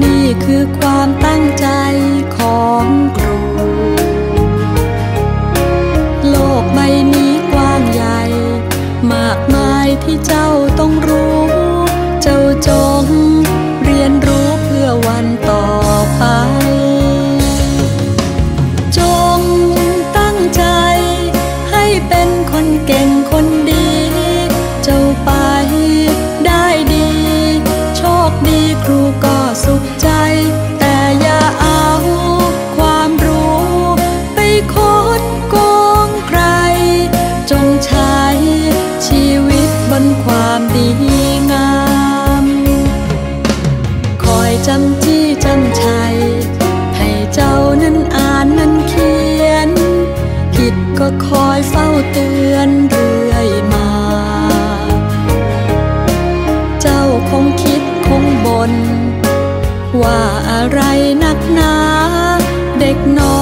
นี่คือความตั้งใจของ เตือนเรื่อยมา เจ้าคงคิดคงบนว่าอะไรนักหนา เด็กน้อย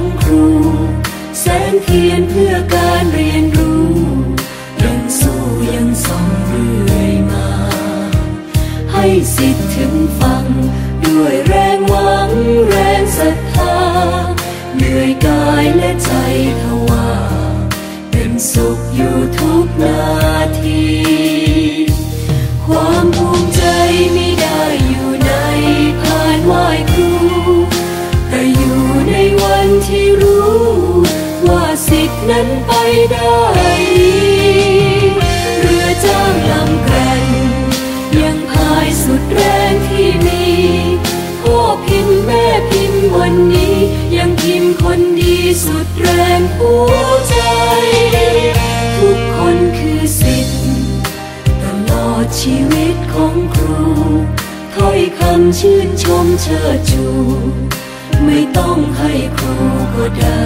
ง เหนื่อยกายและใจทว่าเป็นสุขอยู่ทุกนาที ความภูมิใจไม่ได้อยู่ในพานไหวครู แต่อยู่ในวันที่รู้ ว่าสิทธินั้นไปได้ สุดแรงหัวใจ ทุกคนคือสิทธิ์ตลอดชีวิตของครูถ้อยคำชื่นชมเชิดชู ไม่ต้องให้ครูก็ได้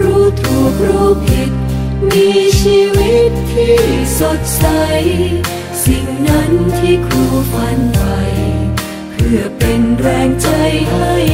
รู้ถูกรู้ผิด มีชีวิตที่สดใส สิ่งนั้นที่ครูฝันไป เพื่อเป็นแรงใจให้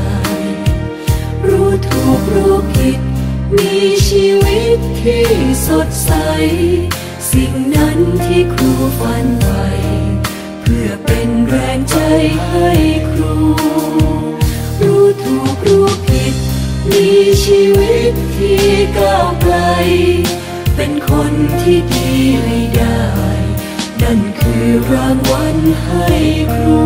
รู้ถูกรู้ผิด มีชีวิตที่สดใส สิ่งนั้นที่ครูฝันไว้เพื่อเป็นแรงใจให้ครู รู้ถูกรู้ผิด มีชีวิตที่ก้าวไกล เป็นคนที่ดีให้ได้ นั่นคือรางวัลให้ครู